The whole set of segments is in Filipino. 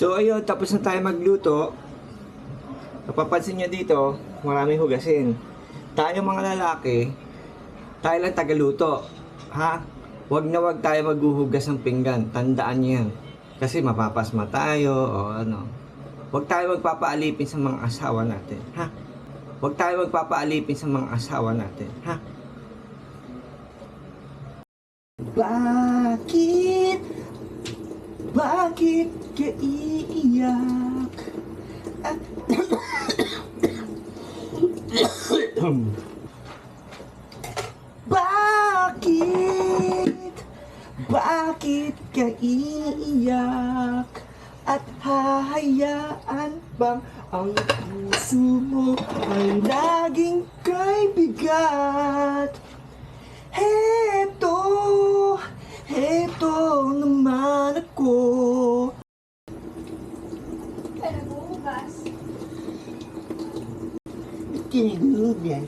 So ayun, tapos na tayo magluto. Napapansin nyo dito, maraming hugasin. Tayo mga lalaki, tayo lang tagaluto. Ha? Huwag na huwag tayo maghuhugas ng pinggan. Tandaan nyo yan. Kasi mapapasma tayo o ano. Huwag tayo magpapaalipin sa mga asawa natin. Ha? Huwag tayo magpapaalipin sa mga asawa natin. Ha? Bakit? Bakit ka iiyak? Ah, Bakit? Bakit ka iiyak? At hahayaan bang ang puso mo ay laging kay bigat? Tinigulog yan.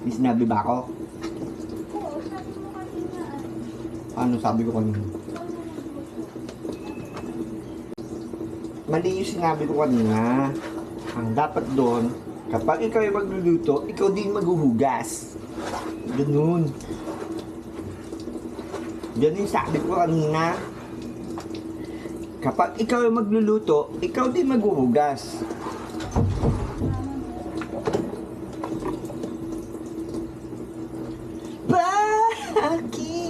May sinabi ba ako? Kanina. Ano sabi ko kanina? Mali yung sinabi ko kanina. Ang dapat doon, kapag ikaw ay magluluto, ikaw din maghuhugas. Ganun. Ganun yung sabi ko kanina. Kapag ikaw ay magluluto, ikaw din maghuhugas. aquí.